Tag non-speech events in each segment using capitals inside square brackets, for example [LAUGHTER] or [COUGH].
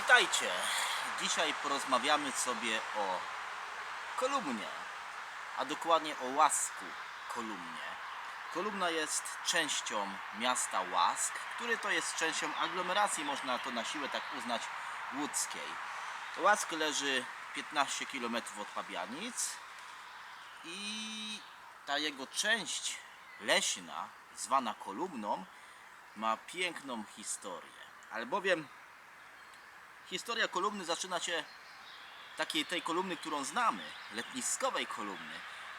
Witajcie! Dzisiaj porozmawiamy sobie o kolumnie, a dokładnie o Łasku Kolumnie. Kolumna jest częścią miasta Łask, który to jest częścią aglomeracji, można to na siłę tak uznać, łódzkiej. Łask leży 15 km od Pabianic i ta jego część leśna, zwana kolumną, ma piękną historię. Albowiem historia kolumny zaczyna się takiej tej kolumny, którą znamy, letniskowej kolumny.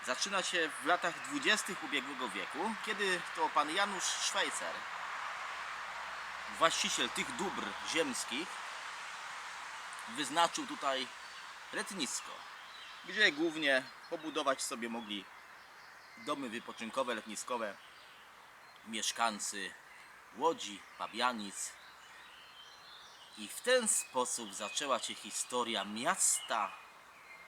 Zaczyna się w latach 20. ubiegłego wieku, kiedy to pan Janusz Szwajcer, właściciel tych dóbr ziemskich, wyznaczył tutaj letnisko, gdzie głównie pobudować sobie mogli domy wypoczynkowe, letniskowe mieszkańcy Łodzi, Pabianic, i w ten sposób zaczęła się historia miasta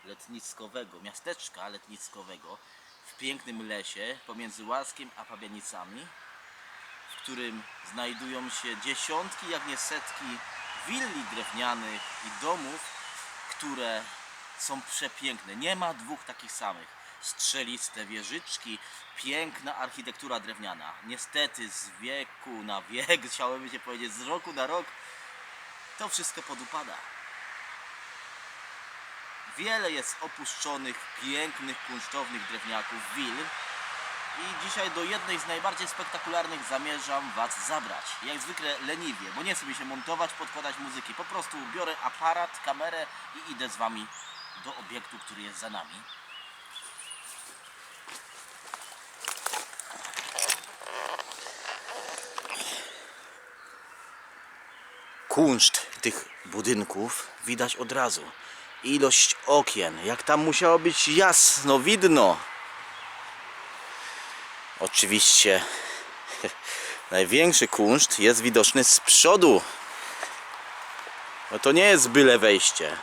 letniskowego, miasteczka letniskowego w pięknym lesie pomiędzy Łaskiem a Pabianicami, w którym znajdują się dziesiątki, jak nie setki willi drewnianych i domów, które są przepiękne. Nie ma dwóch takich samych. Strzeliste wieżyczki, piękna architektura drewniana. Niestety z wieku na wiek, [LAUGHS] chciałoby się powiedzieć, z roku na rok to wszystko podupada. Wiele jest opuszczonych, pięknych, kunsztownych drewniaków, will i dzisiaj do jednej z najbardziej spektakularnych zamierzam Was zabrać. Jak zwykle leniwie, bo nie chcę mi się montować, podkładać muzyki. Po prostu biorę aparat, kamerę i idę z Wami do obiektu, który jest za nami. kunszt tych budynków widać od razu. Ilość okien, jak tam musiało być jasno, widno. Oczywiście [LAUGHS] największy kunszt jest widoczny z przodu. No to nie jest byle wejście.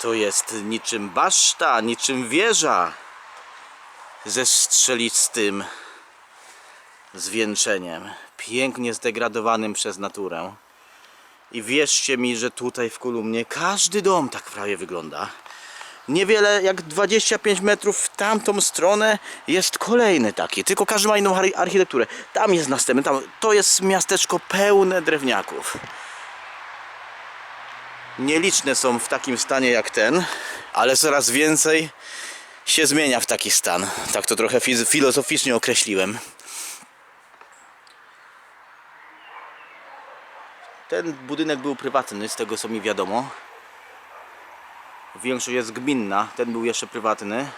To jest niczym baszta, niczym wieża ze strzelistym zwieńczeniem, pięknie zdegradowanym przez naturę. I wierzcie mi, że tutaj w kolumnie każdy dom tak prawie wygląda. Niewiele jak 25 metrów w tamtą stronę jest kolejny taki, tylko każdy ma inną ar- architekturę. Tam jest następny, tam, to jest miasteczko pełne drewniaków. Nieliczne są w takim stanie jak ten, ale coraz więcej się zmienia w taki stan. Tak to trochę filozoficznie określiłem. Ten budynek był prywatny, z tego co mi wiadomo. Większość jest gminna, ten był jeszcze prywatny.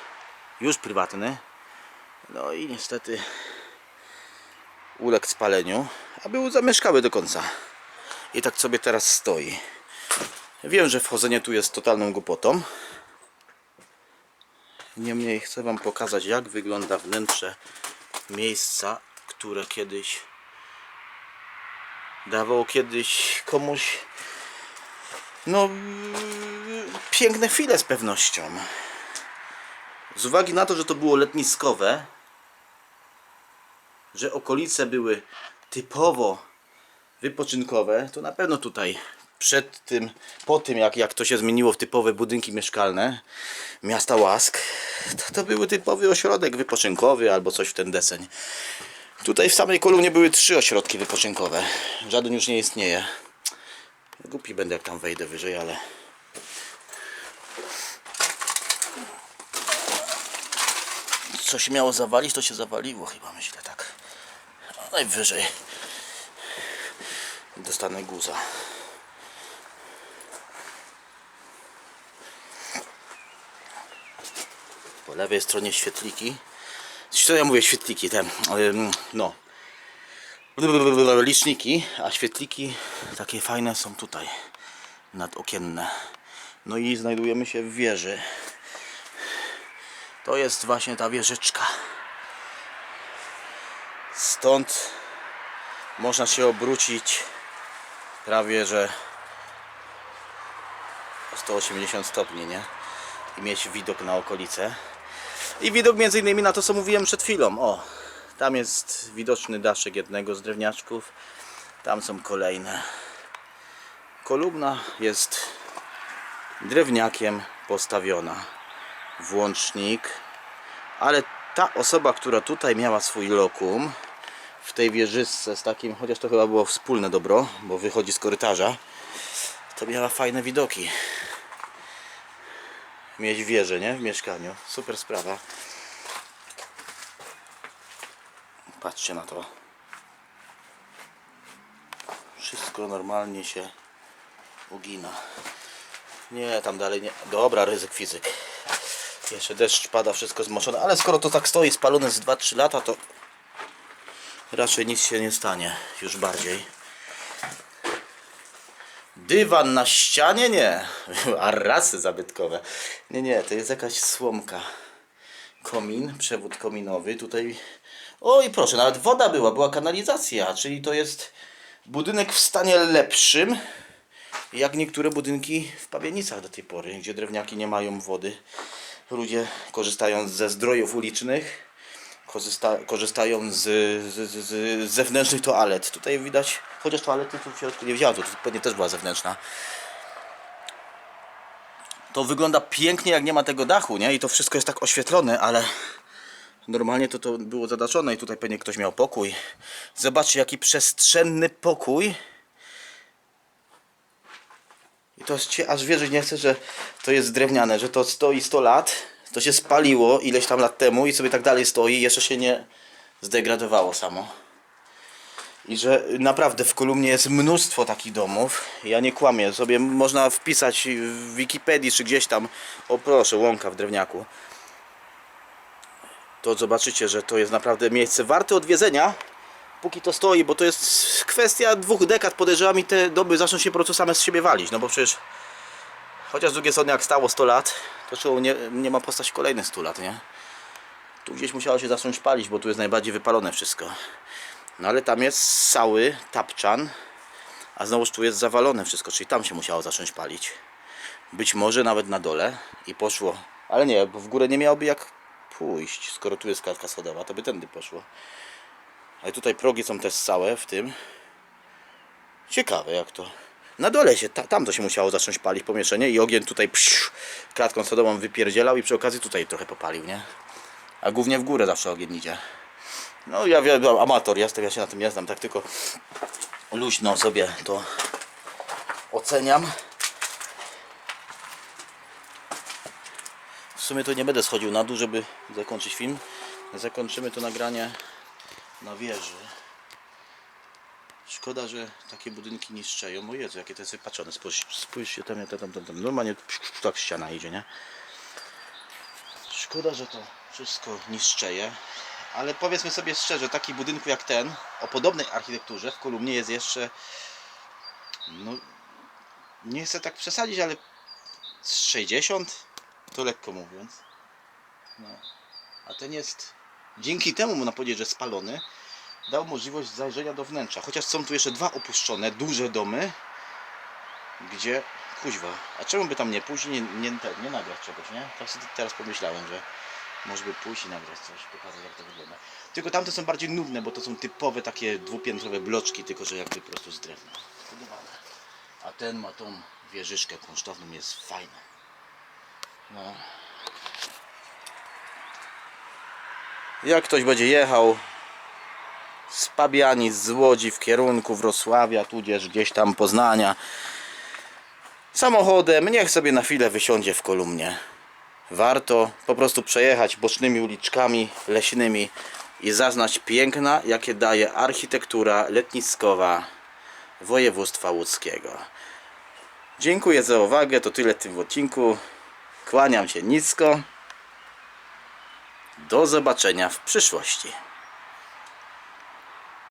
Już prywatny. No i niestety uległ spaleniu, a był zamieszkały do końca. I tak sobie teraz stoi. Wiem, że wchodzenie tu jest totalną głupotą. Niemniej chcę Wam pokazać, jak wygląda wnętrze miejsca, które kiedyś dawał kiedyś komuś no piękne chwile z pewnością. Z uwagi na to, że to było letniskowe, że okolice były typowo wypoczynkowe, to na pewno tutaj przed tym, po tym jak, jak to się zmieniło w typowe budynki mieszkalne miasta Łask, to, to typowy ośrodek wypoczynkowy albo coś w ten deseń. Tutaj w samej kolumnie były trzy ośrodki wypoczynkowe. Żaden już nie istnieje. Głupi będę jak tam wejdę wyżej, ale... Co się miało zawalić, to się zawaliło chyba, myślę tak. No, najwyżej. Dostanę guza. Po lewej stronie świetliki. Co ja mówię, świetliki, te, no. Liczniki, a świetliki takie fajne są tutaj, nadokienne. No i znajdujemy się w wieży. To jest właśnie ta wieżyczka. Stąd można się obrócić prawie, że o 180 stopni, nie? I mieć widok na okolice. I widok między innymi na to, co mówiłem przed chwilą. O, tam jest widoczny daszek jednego z drewniaczków. Tam są kolejne. Kolumna jest drewniakiem postawiona. Włącznik. Ale ta osoba, która tutaj miała swój lokum w tej wieżyczce z takim, chociaż to chyba było wspólne dobro, bo wychodzi z korytarza, to miała fajne widoki. Mieć wieżę, nie? W mieszkaniu. Super sprawa. Patrzcie na to. Wszystko normalnie się ugina. Nie, tam dalej nie. Dobra, ryzyk fizyk. Jeszcze deszcz pada, wszystko zmoczone, ale skoro to tak stoi spalone z 2-3 lata, to raczej nic się nie stanie. Już bardziej. Dywan na ścianie? Nie. [LAUGHS] Arrasy zabytkowe. Nie, nie, to jest jakaś słomka. Komin, przewód kominowy. Tutaj. Oj, proszę, nawet woda była, była kanalizacja, czyli to jest budynek w stanie lepszym, jak niektóre budynki w Pawienicach do tej pory, gdzie drewniaki nie mają wody. Ludzie korzystają ze zdrojów ulicznych, korzysta, korzystają z, z, z, z zewnętrznych toalet. Tutaj widać, chociaż toalety tu w środku nie widziałem, to pewnie też była zewnętrzna. To wygląda pięknie, jak nie ma tego dachu, nie? I to wszystko jest tak oświetlone, ale normalnie to to było zadaczone i tutaj pewnie ktoś miał pokój. Zobaczcie, jaki przestrzenny pokój. I to się aż wierzyć nie chcę, że to jest drewniane, że to stoi 100 lat, to się spaliło ileś tam lat temu i sobie tak dalej stoi, jeszcze się nie zdegradowało samo. I że naprawdę w kolumnie jest mnóstwo takich domów. Ja nie kłamię, sobie można wpisać w Wikipedii czy gdzieś tam, o proszę, łąka w drewniaku. To zobaczycie, że to jest naprawdę miejsce warte odwiedzenia, póki to stoi, bo to jest kwestia dwóch dekad, podejrzewam i te doby zaczną się po prostu same z siebie walić, no bo przecież chociaż z drugiej strony jak stało 100 lat, to czemu nie, nie ma postać kolejnych 100 lat, nie? Tu gdzieś musiało się zacząć palić, bo tu jest najbardziej wypalone wszystko. No ale tam jest cały tapczan, a znowuż tu jest zawalone wszystko, czyli tam się musiało zacząć palić. Być może nawet na dole i poszło, ale nie, bo w górę nie miałoby jak pójść, skoro tu jest klatka schodowa, to by tędy poszło. Ale tutaj progi są też całe w tym. Ciekawe jak to. Na dole się, ta, tam to się musiało zacząć palić pomieszczenie i ogień tutaj psiu, klatką sodową wypierdzielał i przy okazji tutaj trochę popalił, nie? A głównie w górę zawsze ogień idzie. No ja wiem, amator jestem, ja się na tym nie znam, tak tylko luźno sobie to oceniam. W sumie to nie będę schodził na dół, żeby zakończyć film. Zakończymy to nagranie na wieży. Szkoda, że takie budynki niszczeją. O Jezu, jakie to jest wypaczone. Spójrz, spójrzcie tam, tam, tam, tam, tam. Normalnie tak ściana idzie, nie? Szkoda, że to wszystko niszczeje. Ale powiedzmy sobie szczerze, taki budynku jak ten, o podobnej architekturze w kolumnie jest jeszcze, no, nie chcę tak przesadzić, ale z 60, to lekko mówiąc. No. A ten jest, dzięki temu można powiedzieć, że spalony, dał możliwość zajrzenia do wnętrza. Chociaż są tu jeszcze dwa opuszczone, duże domy, gdzie, kuźwa, a czemu by tam nie i nie, nie, nie nagrać czegoś, nie? Tak sobie teraz pomyślałem, że może by pójść i nagrać coś, pokazać jak to wygląda. Tylko tamte są bardziej nudne, bo to są typowe takie dwupiętrowe bloczki, tylko że jakby po prostu z drewna. A ten ma tą wieżyczkę kunsztowną, jest fajny. No. Jak ktoś będzie jechał z Pabianic, z Łodzi w kierunku Wrocławia, tudzież gdzieś tam Poznania samochodem, niech sobie na chwilę wysiądzie w kolumnie. Warto po prostu przejechać bocznymi uliczkami leśnymi i zaznać piękna, jakie daje architektura letniskowa województwa łódzkiego. Dziękuję za uwagę, to tyle w tym odcinku. Kłaniam się nisko. Do zobaczenia w przyszłości.